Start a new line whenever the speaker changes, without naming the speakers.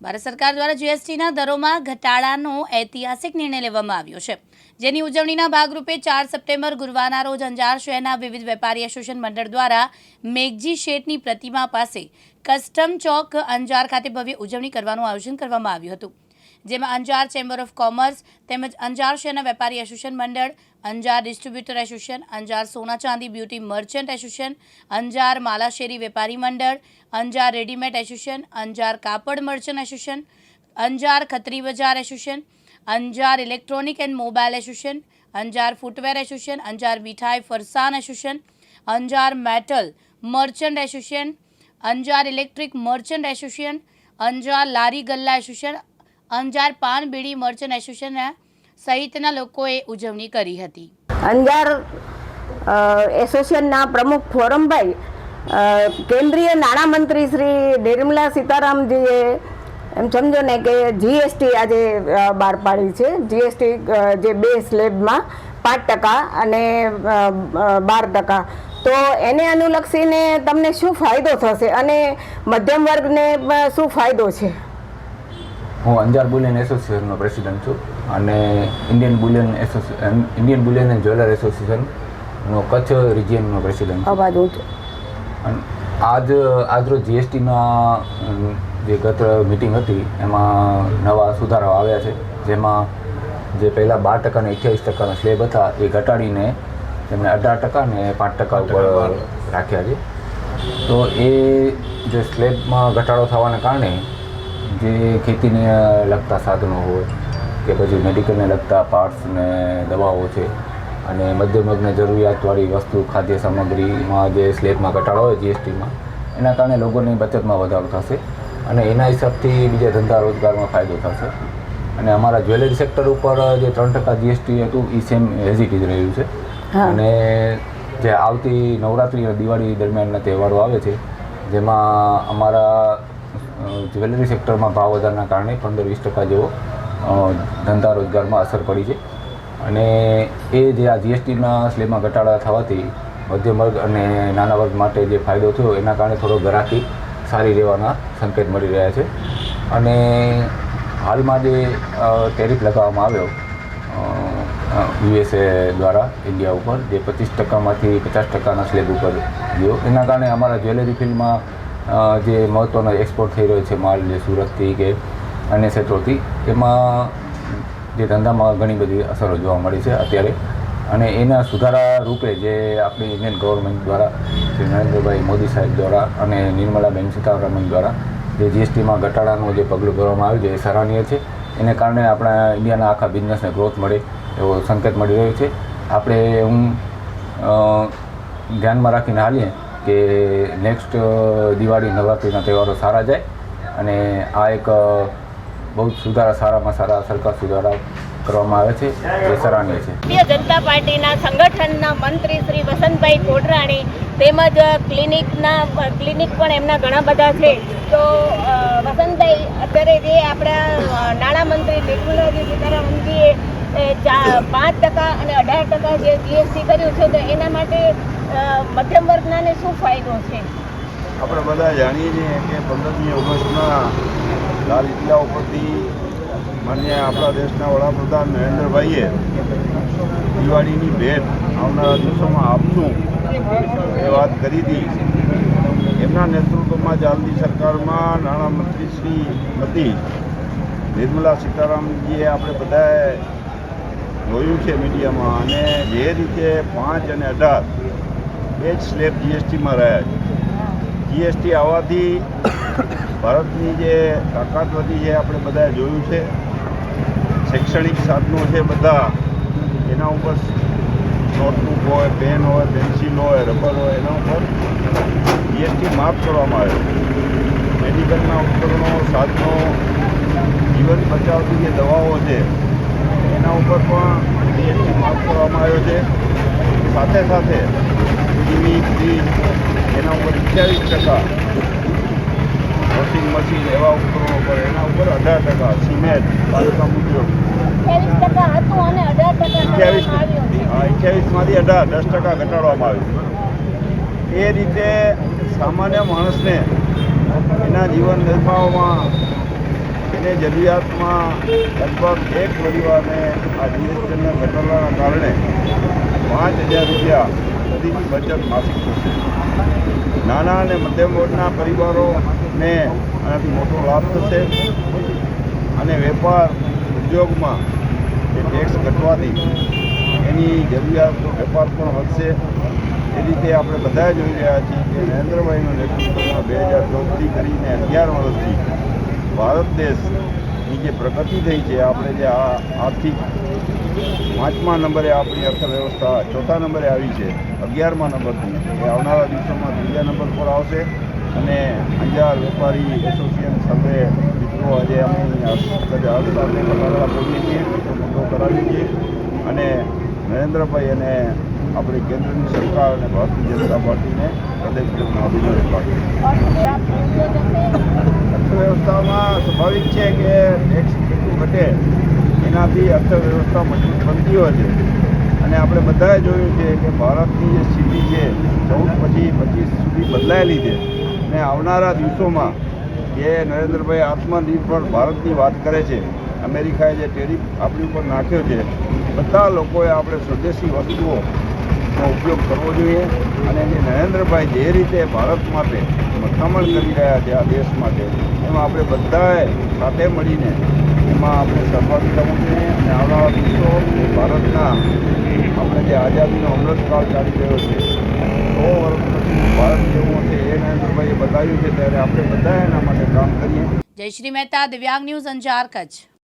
ભારત સરકાર દ્વારા જીએસટીના દરોમાં ઘટાડાનો ઐતિહાસિક નિર્ણય લેવામાં આવ્યો છે. જેની ઉજવણીના ભાગરૂપે ચાર સપ્ટેમ્બર ગુરુવારના રોજ અંજાર શહેરના વિવિધ વેપારી એસોસિએશન મંડળ દ્વારા મેઘજી શેઠની પ્રતિમા પાસે કસ્ટમ ચોક અંજાર ખાતે ભવ્ય ઉજવણી કરવાનું આયોજન કરવામાં આવ્યું હતું. જેમાં અંજાર ચેમ્બર ઓફ કોમર્સ તેમજ અંજાર શહેરના વેપારી એસોસિએશન મંડળ અંજાર ડિસ્ટ્રીબ્યુટર એસોસિએશન અંજાર સોના ચાંદી બ્યુટી મર્ચન્ટ એસોસિએશન અંજાર માલાશેરી વેપારી મંડળ અંજાર રેડીમેડ એસોસિએશન અંજાર કાપડ મર્ચન્ટ એસોસિએશન અંજાર ખત્રી બજાર association Anjar electronic and mobile association Anjar footwear association Anjar મીઠાઈ Farsan association Anjar metal merchant association Anjar electric merchant association Anjar લારી ગલ્લા એસોસિએશન અંજાર પાન બીડી મર્ચન્ટ એસોસિએશન સહિતના લોકોએ ઉજવણી કરી હતી.
અંજાર એસોસિએશનના પ્રમુખ ફોરમભાઈ કેન્દ્રીય નાણામંત્રી શ્રી નિર્મલા સીતારામજીએ એમ સમજો ને કે જીએસટી આજે બહાર પાડી છે. જીએસટી જે બે સ્લેબમાં પાંચ ટકા અને બાર ટકા. તો એને અનુલક્ષીને તમને શું ફાયદો થશે અને મધ્યમ વર્ગને શું ફાયદો છે?
હું અંજાર બુલિયન એસોસિએશનનો પ્રેસિડન્ટ છું અને Indian bullion association Indian bullion and jeweller એસોસિએશનનો Kutch રિજિયનનો પ્રેસિડન્ટ છું. આજ આજરોજ જીએસટીના જે ગત મિટિંગ હતી એમાં નવા સુધારાઓ આવ્યા છે જેમાં જે પહેલાં બાર ટકા અને અઠ્યાવીસ ટકાના સ્લેબ હતા એ ઘટાડીને તેમણે અઢાર ટકા ને પાંચ ટકા ઉપર રાખ્યા છે. તો એ જે સ્લેબમાં ઘટાડો થવાને કારણે જે ખેતીને લગતા સાધનો હોય કે પછી મેડિકલને લગતા પાર્ટ્સ ને દવાઓ છે અને મધ્યમગ્ન જરૂરિયાતવાળી વસ્તુ ખાદ્ય સામગ્રીમાં જે સ્લેબમાં ઘટાડો હોય જીએસટીમાં એના કારણે લોકોની બચતમાં વધારો થશે અને એના હિસાબથી બીજા ધંધા રોજગારમાં ફાયદો થશે. અને અમારા જ્વેલરી સેક્ટર ઉપર જે ત્રણ ટકા જીએસટી હતું એ સેમ હેઝિટી જ રહ્યું છે. અને જે આવતી નવરાત્રિ અને દિવાળી દરમિયાનના તહેવારો આવે છે જેમાં અમારા જ્વેલરી સેક્ટરમાં ભાવ વધારાના કારણે પંદર વીસ ટકા જેવો ધંધા રોજગારમાં અસર પડી છે. અને એ જે આ જીએસટીના સ્લેબમાં ઘટાડા થવાથી મધ્યમ વર્ગ અને નાના વર્ગ માટે જે ફાયદો થયો, એના કારણે થોડો ગ્રાહકી સારી રહેવાના સંકેત મળી રહ્યા છે. અને હાલમાં જે ટેરિફ લગાવવામાં આવ્યો યુએસએ દ્વારા ઇન્ડિયા ઉપર, જે પચીસ ટકામાંથી પચાસ ટકાના સ્લેબ ઉપર ગયો. એના કારણે અમારા જ્વેલરી ફિલ્ડમાં જે મહત્ત્વનો એક્સપોર્ટ થઈ રહ્યો છે માલ જે સુરતથી કે અન્ય ક્ષેત્રોથી, એમાં જે ધંધામાં ઘણી બધી અસરો જોવા મળી છે અત્યારે. અને એના સુધારા રૂપે જે આપણી ઇન્ડિયન ગવર્મેન્ટ દ્વારા શ્રી નરેન્દ્રભાઈ મોદી સાહેબ દ્વારા અને નિર્મલાબેન સીતારામન દ્વારા જે જીએસટીમાં ઘટાડાનું જે પગલું ભરવામાં આવ્યું છે, એ સરાહનીય છે. એને કારણે આપણા ઇન્ડિયાના આખા બિઝનેસને ગ્રોથ મળે એવો સંકેત મળી રહ્યો છે. આપણે હું ધ્યાનમાં રાખીને હાલીએ. કે નેક્સ્ટ દિવાળી, નવરાત્રિના તહેવારો સારા જાય અને આ એક બહુ સુધારા, સારામાં સારા સરકાર સુધારા કરવામાં આવે છે એ સરાહનીય છે.
ભારતીય જનતા પાર્ટીના સંગઠનના મંત્રી શ્રી વસંતભાઈ કોટરાણી તેમજ ક્લિનિકના ક્લિનિક પણ એમના ઘણા બધા છે. તો વસંતભાઈ, અત્યારે જે આપણા નાણામંત્રી નિર્મલાજી સીતારામનજીએ પાંચ ટકા અને અઢાર ટકા જે જીએસટી કર્યું છે, તો એના માટે મધ્યમ વર્ગનાને શું ફાયદો છે?
આપણે બધા જાણીએ છીએ કે પંદરમી ઓગસ્ટના લાલ કિલ્લા ઉપરથી માન્ય આપણા દેશના વડાપ્રધાન નરેન્દ્રભાઈએ દિવાળીની ભેટ આવનારા દિવસોમાં આપશું એ વાત કરી હતી. એમના નેતૃત્વમાં ચાલતી સરકારમાં નાણામંત્રી શ્રી હતી. નિર્મલા સીતારામજીએ આપણે બધાએ જોયું છે મીડિયામાં અને જે રીતે પાંચ અને અઢાર એ જ સ્લેબ જીએસટીમાં રહ્યા છે. જીએસટી આવવાથી ભારતની જે તાકાત વધી છે, આપણે બધાએ જોયું છે. શૈક્ષણિક સાધનો છે બધા, એના ઉપર નોટબુક હોય, પેન હોય, પેન્સિલ હોય, રબર હોય, એના ઉપર જીએસટી માફ કરવામાં આવ્યો મેડિકલના ઉપકરણો, સાધનો, જીવન બચાવતી જે દવાઓ છે, એના ઉપર પણ જીએસટી માફ કરવામાં આવ્યો છે. સાથે સાથે ટીવી એના ઉપર અઠ્યાવીસ ટકા વોશિંગ મશીન એવા ઉપકરણો પર એના ઉપર અઢાર ટકા સિમેન્ટ બાંધકામ ઉદ્યોગ
અઠ્યાવીસ
હા અઠ્યાવીસમાંથી અઢાર દસ ટકા ઘટાડવામાં આવ્યું એ રીતે સામાન્ય માણસને એના જીવન નિર્વાહમાં અન્ય જરૂરિયાતમાં લગભગ એક પરિવારને આ જીએસટીના ઘટાડવાના કારણે પાંચ હજાર રૂપિયા સુધીની બચત માસિક થશે. નાના અને મધ્યમ વર્ગના પરિવારોને આનાથી મોટો લાભ થશે. અને વેપાર ઉદ્યોગમાં જે ટેક્સ ઘટવાથી એની જરૂરિયાતનો વેપાર પણ વધશે. એ રીતે આપણે બધા જોઈ રહ્યા છીએ કે નરેન્દ્રભાઈનું નેતૃત્વમાં બે હજાર ચૌદથી કરીને અગિયાર વર્ષથી ભારત દેશની જે પ્રગતિ થઈ છે, આપણે જે આ આર્થિક પાંચમા નંબરે આપણી અર્થવ્યવસ્થા ચોથા નંબરે આવી છે, અગિયારમા નંબરની એ આવનારા દિવસોમાં ત્રીજા નંબર પર આવશે અને અંજાર વેપારી એસોસિએશન સર્વે મિત્રો આજે અમે હર્ષ સાથે બટાડા બોલીએ છીએ મુદ્દો કરાવીએ છીએ. અને નરેન્દ્રભાઈ અને આપણી કેન્દ્રની સરકાર અને ભારતીય જનતા પાર્ટીને હૃદયપૂર્વક અભિનંદન પાઠવું સ્વાભાવિક છે કે ટેક્સ જેટલું ઘટે, એનાથી અર્થવ્યવસ્થા મજબૂત બનતી હોય છે. અને આપણે બધાએ જોયું છે કે ભારતની જે સ્થિતિ છે, ચૌદ પછી પચીસ સુધી બદલાયેલી છે. અને આવનારા દિવસોમાં જે નરેન્દ્રભાઈ આત્મનિર્ભર ભારતની વાત કરે છે, અમેરિકાએ જે ટેરિફ આપણી ઉપર નાખ્યો છે, બધા લોકોએ આપણે સ્વદેશી વસ્તુઓનો ઉપયોગ કરવો જોઈએ. અને જે નરેન્દ્રભાઈ જે રીતે ભારત માટે મથામણ કરી રહ્યા છે આ દેશ માટે, એમાં આપણે બધાએ સાથે મળીને એમાં આપણે સહભાગી થવું જોઈએ. અને આવનારા દિવસો ભારતના આપણે જે આઝાદીનો અમૃતકાળ ચાલી રહ્યો છે, સો વર્ષ પછી ભારત જેવું છે એ નરેન્દ્રભાઈએ બતાવ્યું છે. ત્યારે આપણે બધા એના માટે કામ કરીએ.
જયશ્રી મહેતા, દિવ્યાંગ ન્યૂઝ અંજાર, કચ્છ.